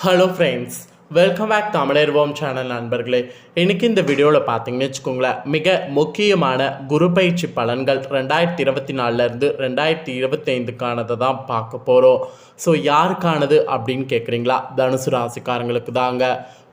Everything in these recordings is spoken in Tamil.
ஹலோ ஃப்ரெண்ட்ஸ் வெல்கம் பேக் தமிழர்வோம் சேனல் நண்பர்களே. இன்றைக்கி இந்த வீடியோவில் பார்த்தீங்கன்னு வச்சுக்கோங்களேன் மிக முக்கியமான குரு பயிற்சி பலன்கள் ரெண்டாயிரத்தி இருபத்தி நாலுலேருந்து ரெண்டாயிரத்தி இருபத்தைந்துக்கானதை தான் பார்க்க போகிறோம் ஸோ யாருக்கானது அப்படின்னு கேட்குறீங்களா தனுசு ராசிக்காரங்களுக்கு தாங்க.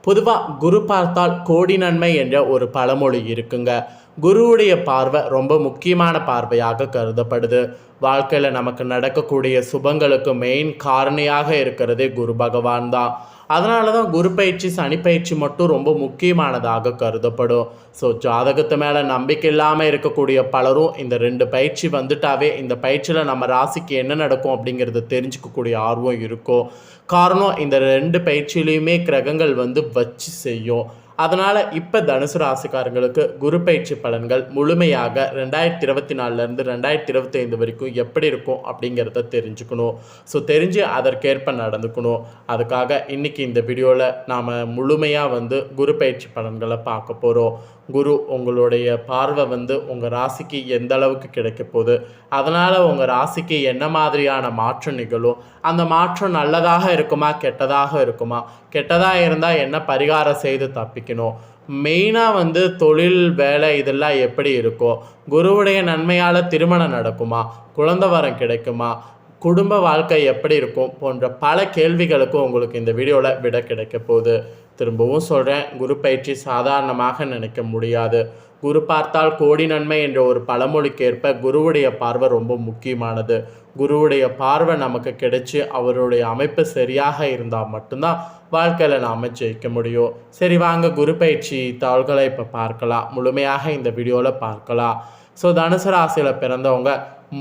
பொதுவாக குரு பார்த்தால் கோடி நன்மை என்ற ஒரு பழமொழி இருக்குங்க. குருவுடைய பார்வை ரொம்ப முக்கியமான பார்வையாக கருதப்படுது. வாழ்க்கையில் நமக்கு நடக்கக்கூடிய சுபங்களுக்கு மெயின் காரணியாக இருக்கிறதே குரு பகவான் தான். அதனால தான் குரு பயிற்சி சனி பயிற்சி மட்டும் ரொம்ப முக்கியமானதாக கருதப்படும். ஸோ ஜாதகத்து மேலே நம்பிக்கை இல்லாமல் இருக்கக்கூடிய பலரும் இந்த ரெண்டு பயிற்சி வந்துட்டாவே இந்த பயிற்சியில் நம்ம ராசிக்கு என்ன நடக்கும் அப்படிங்கிறத தெரிஞ்சுக்கக்கூடிய ஆர்வம் இருக்கும். காரணம் இந்த ரெண்டு பயிற்சியிலையுமே கிரகங்கள் வந்து வச்சு செய்யும். அதனால் இப்போ தனுசு ராசிக்காரங்களுக்கு குரு பயிற்சி பலன்கள் முழுமையாக ரெண்டாயிரத்தி இருபத்தி நாலுலேருந்து ரெண்டாயிரத்தி இருபத்தைந்து வரைக்கும் எப்படி இருக்கும் அப்படிங்கிறத தெரிஞ்சுக்கணும். ஸோ தெரிஞ்சு அதற்கேற்ப நடந்துக்கணும். அதுக்காக இன்றைக்கி இந்த வீடியோவில் நாம் முழுமையாக வந்து குரு பயிற்சி பலன்களை பார்க்க போகிறோம் குரு உங்களுடைய பார்வை வந்து உங்கள் ராசிக்கு எந்த அளவுக்கு கிடைக்க போகுது? அதனால் உங்கள் ராசிக்கு என்ன மாதிரியான மாற்றம் நிகழும்? அந்த மாற்றம் நல்லதாக இருக்குமா கெட்டதாக இருக்குமா? கெட்டதாக இருந்தால் என்ன பரிகாரம் செய்து தப்பிக்கணும்? மெயினாக வந்து தொழில் வேலை இதெல்லாம் எப்படி இருக்கும் குருவுடைய நன்மையால் திருமணம் நடக்குமா? குழந்த வரம் கிடைக்குமா? குடும்ப வாழ்க்கை எப்படி இருக்கும்? போன்ற பல கேள்விகளுக்கும் உங்களுக்கு இந்த வீடியோவில் விட கிடைக்க போகுது. திரும்பவும் சொல்கிறேன் குரு பயிற்சி சாதாரணமாக நினைக்க முடியாது. குரு பார்த்தால் கோடி நன்மை என்ற ஒரு பழமொழிக்கேற்ப குருவுடைய பார்வை ரொம்ப முக்கியமானது. குருவுடைய பார்வை நமக்கு கிடைச்சி அவருடைய அமைப்பு சரியாக இருந்தால் மட்டும்தான் வாழ்க்கையில் நாம் ஜெயிக்க முடியும். சரி வாங்க குரு பயிற்சி தாள்களை இப்போ பார்க்கலாம். முழுமையாக இந்த வீடியோவில் பார்க்கலாம். ஸோ தனுசு ராசியில் பிறந்தவங்க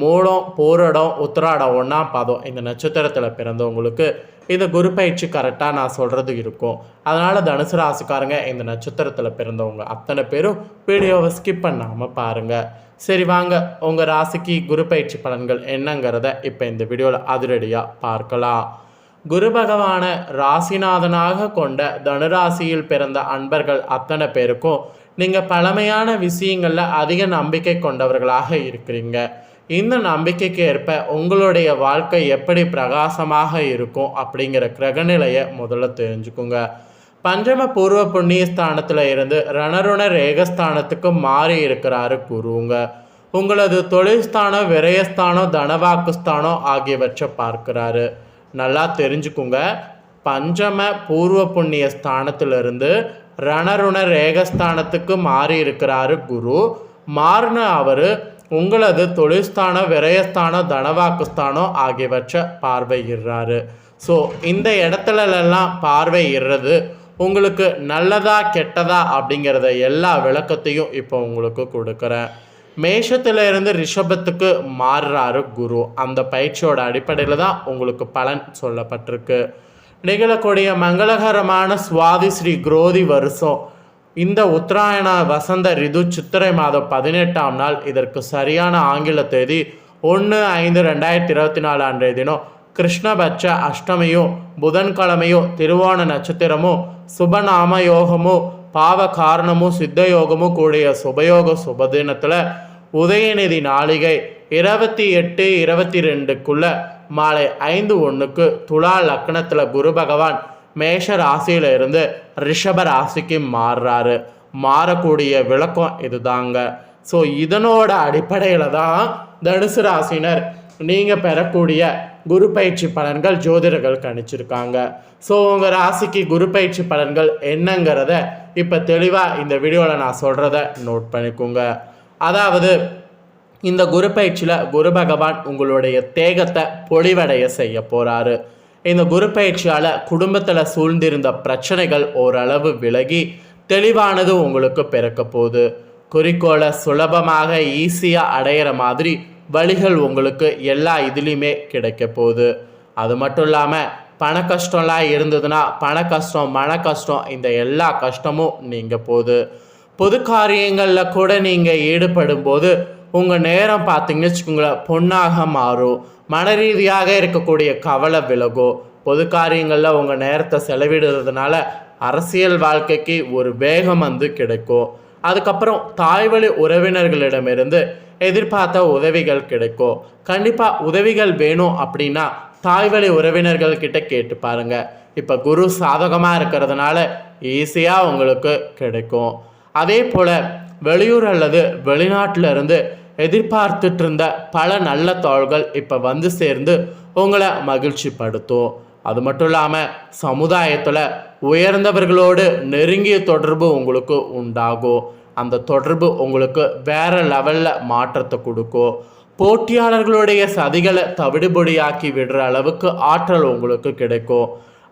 மூலம் போரடம் உத்திராடம் ஒன்றாம் பாதம் இந்த நட்சத்திரத்தில் பிறந்தவங்களுக்கு இந்த குரு பயிற்சி கரெக்டாக நான் சொல்கிறது இருக்கும். அதனால் தனுசு ராசிக்காரங்க இந்த நட்சத்திரத்தில் பிறந்தவங்க அத்தனை பேரும் வீடியோவை ஸ்கிப் பண்ணாமல் பாருங்கள் சரி வாங்க. உங்கள் ராசிக்கு குரு பயிற்சி பலன்கள் என்னங்கிறத இப்போ இந்த வீடியோவில் அதிரடியாக பார்க்கலாம். குரு பகவான ராசிநாதனாக கொண்ட தனுராசியில் பிறந்த அன்பர்கள் அத்தனை பேருக்கும் நீங்கள் பழமையான விஷயங்களில் அதிக நம்பிக்கை கொண்டவர்களாக இருக்கிறீங்க. இந்த நம்பிக்கைக்கு ஏற்ப உங்களுடைய வாழ்க்கை எப்படி பிரகாசமாக இருக்கும் அப்படிங்கிற கிரகநிலையை முதல்ல தெரிஞ்சுக்குங்க. பஞ்சம பூர்வ புண்ணிய ஸ்தானத்தில் இருந்து ரணருண ரேகஸ்தானத்துக்கு மாறி இருக்கிறாரு குருங்க. உங்களது தொழில்ஸ்தானம் விரயஸ்தானம் தனவாக்குஸ்தானம் ஆகியவற்றை பார்க்கிறாரு. நல்லா தெரிஞ்சுக்குங்க. பஞ்சம பூர்வ புண்ணிய ஸ்தானத்திலிருந்து ரணருண ரேகஸ்தானத்துக்கு மாறி இருக்கிறாரு குரு. மாறின அவர் உங்களது தொழில்ஸ்தானம் விரயஸ்தானம் தனவாக்குஸ்தானம் ஆகியவற்றை பார்வையிடுறாரு. ஸோ இந்த இடத்துலலாம் பார்வையிடுறது உங்களுக்கு நல்லதா கெட்டதா அப்படிங்கிறத எல்லா விளக்கத்தையும் இப்போ உங்களுக்கு கொடுக்குறேன். மேஷத்திலிருந்து ரிஷபத்துக்கு மாறுறாரு குரு. அந்த பயிற்சியோட அடிப்படையில் தான் உங்களுக்கு பலன் சொல்லப்பட்டிருக்கு. நிகழக்கூடிய மங்களகரமான சுவாதி ஸ்ரீ குரோதி வருஷம். இந்த உத்தராயண வசந்த ரிது சித்திரை மாதம் பதினெட்டாம் நாள். இதற்கு சரியான ஆங்கில தேதி ஒன்று ஐந்து ரெண்டாயிரத்தி இருபத்தி நாலு அன்றைய தினம். கிருஷ்ணபட்ச அஷ்டமியும் புதன்கிழமையும் திருவோண நட்சத்திரமும் சுபநாம யோகமும் பாவ காரணமும் சித்த யோகமும் கூடிய சுபயோக சுபதினத்தில் உதயநிதி நாளிகை இருபத்தி எட்டு இருபத்தி ரெண்டுக்குள்ள மாலை ஐந்து ஒன்றுக்கு துலா லக்னத்தில் குரு பகவான் மேஷ ராசியில இருந்து ரிஷப ராசிக்கு மாறுறாரு. மாறக்கூடிய விளக்கம் இதுதாங்க. ஸோ இதனோட அடிப்படையில் தான் தனுசு ராசினர் நீங்கள் பெறக்கூடிய குரு பயிற்சி பலன்கள் ஜோதிடர்கள் கணிச்சிருக்காங்க ஸோ உங்கள் ராசிக்கு குரு பயிற்சி பலன்கள் என்னங்கிறத இப்போ தெளிவாக இந்த வீடியோவில் நான் சொல்கிறத நோட் பண்ணிக்கோங்க. அதாவது இந்த குரு பயிற்சியில் குரு பகவான் உங்களுடைய தேகத்தை பொலிவடைய செய்ய போகிறாரு இந்த குரு பயிற்சியால் குடும்பத்தில் சூழ்ந்திருந்த பிரச்சனைகள் ஓரளவு விலகி தெளிவானது உங்களுக்கு பிறக்க போகுது. குறிக்கோளை சுலபமாக ஈஸியாக அடையிற மாதிரி வழிகள் உங்களுக்கு எல்லா இதுலேயுமே கிடைக்க போகுது. அது மட்டும் இல்லாமல் பண கஷ்டம்லாம் இருந்ததுன்னா பண கஷ்டம் மன கஷ்டம் இந்த எல்லா கஷ்டமும் நீங்கள் போகுது. பொது காரியங்களில் கூட நீங்கள் ஈடுபடும் போது உங்கள் நேரம் பார்த்தீங்கன்னு வச்சுக்கோங்களேன் பொண்ணாக மாறும் மன ரீதியாக இருக்கக்கூடிய கவலை விலகும் பொது காரியங்களில் உங்கள் நேரத்தை செலவிடுறதுனால அரசியல் வாழ்க்கைக்கு ஒரு வேகம் வந்து கிடைக்கும் அதுக்கப்புறம் தாய்வழி உறவினர்களிடமிருந்து எதிர்பார்த்த உதவிகள் கிடைக்கும் கண்டிப்பாக உதவிகள் வேணும் அப்படின்னா தாய்வழி உறவினர்கள் கிட்ட கேட்டு பாருங்க. இப்போ குரு சாதகமாக இருக்கிறதுனால ஈஸியாக உங்களுக்கு கிடைக்கும். அதே போல் வெளியூர் அல்லது வெளிநாட்டிலிருந்து எதிர்பார்த்துட்டு இருந்த பல நல்ல தாள்கள் இப்போ வந்து சேர்ந்து உங்களை மகிழ்ச்சிப்படுத்தும். அது மட்டும் இல்லாமல் சமுதாயத்தில் உயர்ந்தவர்களோடு நெருங்கிய தொடர்பு உங்களுக்கு உண்டாகும். அந்த தொடர்பு உங்களுக்கு வேற லெவலில் மாற்றத்தை கொடுக்கும். போட்டியாளர்களுடைய சதிகளை தவிடுபொடியாக்கி விடுற அளவுக்கு ஆற்றல் உங்களுக்கு கிடைக்கும்.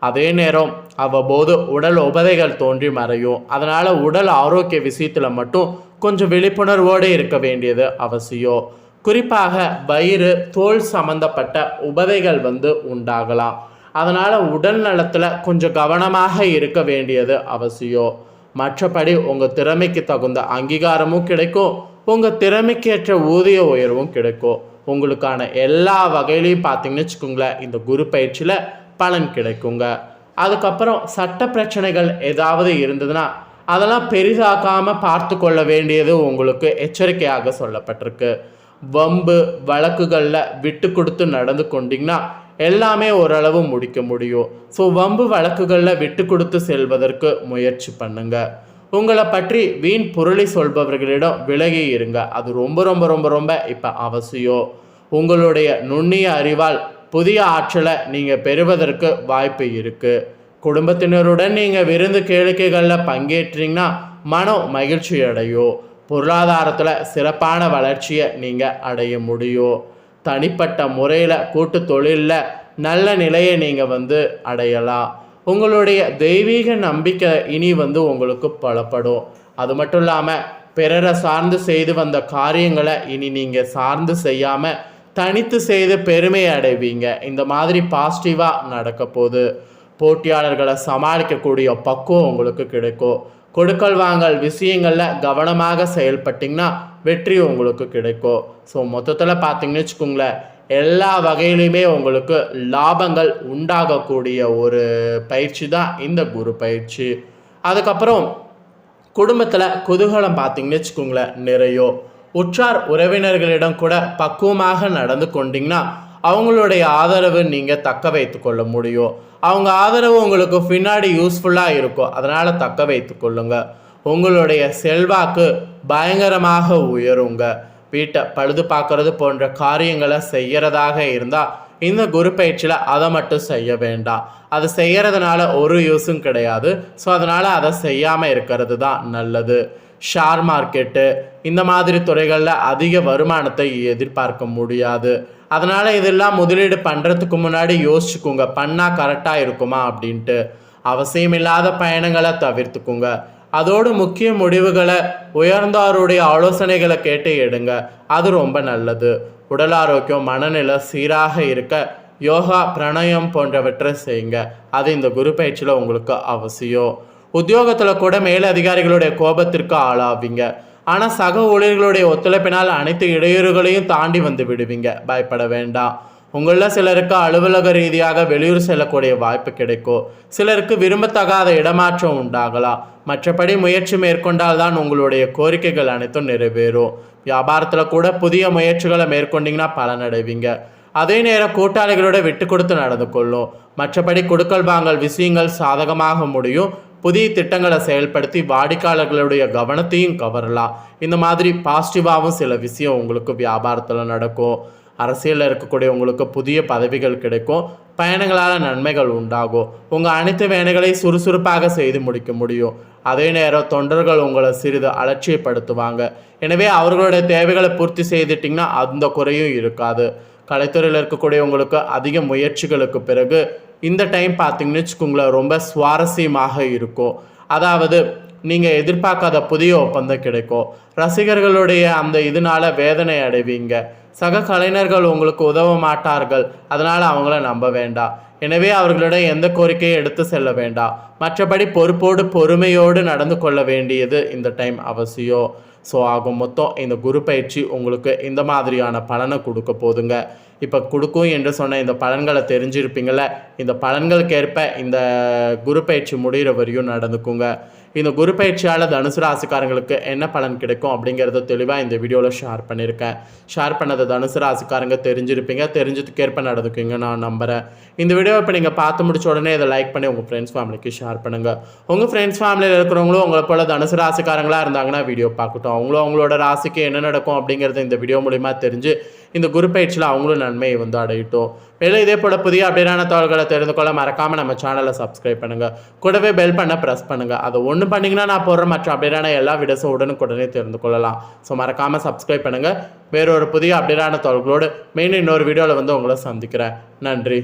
அதே நேரம் அவ்வப்போது உடல் உபதைகள் தோன்றி மறையும். அதனால் உடல் ஆரோக்கிய விஷயத்தில் மட்டும் கொஞ்சம் விழிப்புணர்வோடு இருக்க வேண்டியது அவசியம். குறிப்பாக வயிறு தோல் சம்பந்தப்பட்ட உபதைகள் வந்து உண்டாகலாம். அதனால் உடல் நலத்தில் கொஞ்சம் கவனமாக இருக்க வேண்டியது அவசியம். மற்றபடி உங்கள் திறமைக்கு தகுந்த அங்கீகாரமும் கிடைக்கும். உங்கள் திறமைக்கேற்ற ஊதிய உயர்வும் கிடைக்கும். உங்களுக்கான எல்லா வகையிலையும் பார்த்தீங்கன்னு வச்சுக்கோங்களேன் இந்த குரு பயிற்சியில் பலன் கிடைக்குங்க. அதுக்கப்புறம் சட்ட பிரச்சனைகள் ஏதாவது இருந்ததுன்னா அதெல்லாம் பெரிதாக்காமல் பார்த்து கொள்ள வேண்டியது உங்களுக்கு எச்சரிக்கையாக சொல்லப்பட்டிருக்கு. வம்பு வழக்குகளில் விட்டு கொடுத்து நடந்து கொண்டீங்கன்னா எல்லாமே ஓரளவு முடிக்க முடியும். ஸோ வம்பு வழக்குகளில் விட்டு கொடுத்து செல்வதற்கு முயற்சி பண்ணுங்க. உங்களை பற்றி வீண் பொருளை சொல்பவர்களிடம் விலகி இருங்க. அது ரொம்ப ரொம்ப ரொம்ப ரொம்ப இப்போ அவசியம். உங்களுடைய நுண்ணிய அறிவால் புதிய ஆற்றலை நீங்கள் பெறுவதற்கு வாய்ப்பு இருக்குது குடும்பத்தினருடன் நீங்கள் விருந்து கேளிக்கைகளில் பங்கேற்றீங்கன்னா மனம் மகிழ்ச்சி அடையும் பொருளாதாரத்தில் சிறப்பான வளர்ச்சியை நீங்கள் அடைய முடியும் தனிப்பட்ட முறையில் கூட்டு தொழிலில் நல்ல நிலையை நீங்கள் வந்து அடையலாம். உங்களுடைய தெய்வீக நம்பிக்கை இனி வந்து உங்களுக்கு பலப்படும். அது மட்டும் இல்லாமல் பிறரை சார்ந்து செய்து வந்த காரியங்களை இனி நீங்கள் சார்ந்து செய்யாமல் தனித்து செய்து பெருமை அடைவீங்க. இந்த மாதிரி பாசிட்டிவாக நடக்க போகுது. போட்டியாளர்களை சமாளிக்கக்கூடிய பக்குவம் உங்களுக்கு கிடைக்கும். கொடுக்கல் வாங்கல் விஷயங்களில் கவனமாக செயல்பட்டிங்கன்னா வெற்றி உங்களுக்கு கிடைக்கும். ஸோ மொத்தத்தில் பார்த்தீங்கன்னு வச்சுக்கோங்களேன் எல்லா வகையிலையுமே உங்களுக்கு லாபங்கள் உண்டாகக்கூடிய ஒரு பயிற்சி தான் இந்த குரு பயிற்சி. அதுக்கப்புறம் குடும்பத்தில் குதூகலம் பார்த்தீங்கன்னு வச்சுக்கோங்களேன் நிறையோ. உற்றார் உறவினர்களிடம் கூட பக்குவமாக நடந்து கொண்டிங்கன்னா அவங்களுடைய ஆதரவு நீங்கள் தக்க வைத்து கொள்ள முடியும். அவங்க ஆதரவு உங்களுக்கு பின்னாடி யூஸ்ஃபுல்லாக இருக்கும். அதனால் தக்க வைத்து கொள்ளுங்க. உங்களுடைய செல்வாக்கு பயங்கரமாக உயருங்க. வீட்டை பழுது பார்க்கறது போன்ற காரியங்களை செய்கிறதாக இருந்தால் இந்த குரு பயிற்சியில் அதை மட்டும் செய்ய வேண்டாம். அது செய்யறதுனால ஒரு யூஸும் கிடையாது. ஸோ அதனால் அதை செய்யாமல் இருக்கிறது தான் நல்லது. ஷேர் மார்க்கெட்டு இந்த மாதிரி துறைகளில் அதிக வருமானத்தை எதிர்பார்க்க முடியாது. அதனால் இதெல்லாம் முதலீடு பண்ணுறதுக்கு முன்னாடி யோசிச்சுக்கோங்க. பண்ணால் கரெக்டாக இருக்குமா அப்படின்ட்டு. அவசியமில்லாத பயணங்களை தவிர்த்துக்குங்க. அதோடு முக்கிய முடிவுகளை உயர்ந்தாருடைய ஆலோசனைகளை கேட்டு எடுங்க. அது ரொம்ப நல்லது. உடல் ஆரோக்கியம் மனநிலை சீராக இருக்க யோகா பிரணயம் போன்றவற்றை செய்யுங்க. அது இந்த குரு பயிற்சியில் உங்களுக்கு அவசியம். உத்தியோகத்தில் கூட மேலதிகாரிகளுடைய கோபத்திற்கு ஆளாவீங்க. ஆனால் சக ஊழியர்களுடைய ஒத்துழைப்பினால் அனைத்து இடையூறுகளையும் தாண்டி வந்து விடுவீங்க. பயப்பட வேண்டாம் உங்களில் சிலருக்கு அலுவலக ரீதியாக வெளியூர் செல்லக்கூடிய வாய்ப்பு கிடைக்கும். சிலருக்கு விரும்பத்தகாத இடமாற்றம் உண்டாகலாம். மற்றபடி முயற்சி மேற்கொண்டால் தான் உங்களுடைய கோரிக்கைகள் அனைத்தும் நிறைவேறும். வியாபாரத்தில் கூட புதிய முயற்சிகளை மேற்கொண்டீங்கன்னா பலனடைவீங்க. அதே நேரம் கூட்டாளிகளோட விட்டு கொடுத்து நடந்து கொள்ளும். மற்றபடி கொடுக்கல் வாங்கல் விஷயங்கள் சாதகமாக முடியும். புதிய திட்டங்களை செயல்படுத்தி வாடிக்கையாளர்களுடைய கவனத்தையும் கவரலாம். இந்த மாதிரி பாசிட்டிவாகவும் சில விஷயம் உங்களுக்கு வியாபாரத்தில் நடக்கும். அரசியலில் இருக்கக்கூடிய உங்களுக்கு புதிய பதவிகள் கிடைக்கும். பயணங்களால் நன்மைகள் உண்டாகும். உங்கள் அனைத்து வேலைகளையும் சுறுசுறுப்பாக செய்து முடிக்க முடியும். அதே நேரம் தொண்டர்கள் உங்களை சிறிது அலட்சியப்படுத்துவாங்க. எனவே அவர்களுடைய தேவைகளை பூர்த்தி செய்துட்டிங்கன்னா அந்த குறையும் இருக்காது. கலைத்துறையில் இருக்கக்கூடிய உங்களுக்கு அதிக முயற்சிகளுக்கு பிறகு இந்த டைம் பார்த்தீங்கன்னு வச்சுக்கோங்களேன் ரொம்ப சுவாரஸ்யமாக இருக்கும். அதாவது நீங்கள் எதிர்பார்க்காத புதிய ஒப்பந்தம் கிடைக்கும். ரசிகர்களுடைய அந்த இதனால வேதனை அடைவீங்க. சக கலைஞர்கள் உங்களுக்கு உதவ மாட்டார்கள். அதனால் அவங்கள நம்ப வேண்டாம். எனவே அவர்களிடம் எந்த கோரிக்கையும் எடுத்து செல்ல வேண்டாம். மற்றபடி பொறுப்போடு பொறுமையோடு நடந்து கொள்ள வேண்டியது இந்த டைம் அவசியம். ஸோ ஆகும் மொத்தம் இந்த குரு பயிற்சி உங்களுக்கு இந்த மாதிரியான பலனை கொடுக்க போதுங்க. இப்போ கொடுக்கும் என்று சொன்ன இந்த பலன்களை தெரிஞ்சிருப்பீங்கள இந்த பலன்களுக்கேற்ப இந்த குரு பயிற்சி முடிகிற வரையும் நடந்துக்குங்க. இந்த குரு பயிற்சியால் தனுசு ராசிக்காரங்களுக்கு என்ன பலன் கிடைக்கும் அப்படிங்கிறத தெளிவாக இந்த வீடியோவில் ஷேர் பண்ணியிருக்கேன். ஷேர் பண்ணதை தனுசு ராசிக்காரங்க தெரிஞ்சிருப்பீங்க. தெரிஞ்சதுக்கேற்ப நடந்துக்குங்க நான் நம்புகிறேன் இந்த வீடியோ இப்போ நீங்கள் பார்த்து முடிச்ச உடனே இதை லைக் பண்ணி உங்கள் ஃப்ரெண்ட்ஸ் ஃபேமிலிக்கு ஷேர் பண்ணுங்கள் உங்கள் ஃப்ரெண்ட்ஸ் ஃபேமிலியில் இருக்கிறவங்களும் உங்களை போல் தனுசு ராசிக்காரங்களாக இருந்தாங்கன்னா வீடியோ பார்க்கட்டும். அவங்களும் அவங்களோட ராசிக்கு என்ன நடக்கும் அப்படிங்கிறத இந்த வீடியோ மூலிமா தெரிஞ்சு இந்த குரு பயிற்சியில் அவங்களும் நன்மையை வந்து அடையட்டும். மேலும் இதே போல் புதிய அப்படியான தகவல்களை தெரிந்து கொள்ள மறக்காமல் நம்ம சேனலை சப்ஸ்கிரைப் பண்ணுங்கள் கூடவே பெல் பண்ண ப்ரெஸ் பண்ணுங்கள் அதை ஒன்று பண்ணிங்கன்னா நான் போடுற மற்ற அப்படியான எல்லா வீடியோஸும் உடனுக்குடனே தெரிந்து கொள்ளலாம். ஸோ மறக்காமல் சப்ஸ்கிரைப் பண்ணுங்கள் வேறொரு புதிய அப்படியான தகவல்களோடு மெயின் இன்னொரு வீடியோவில் வந்து உங்களை சந்திக்கிறேன். நன்றி.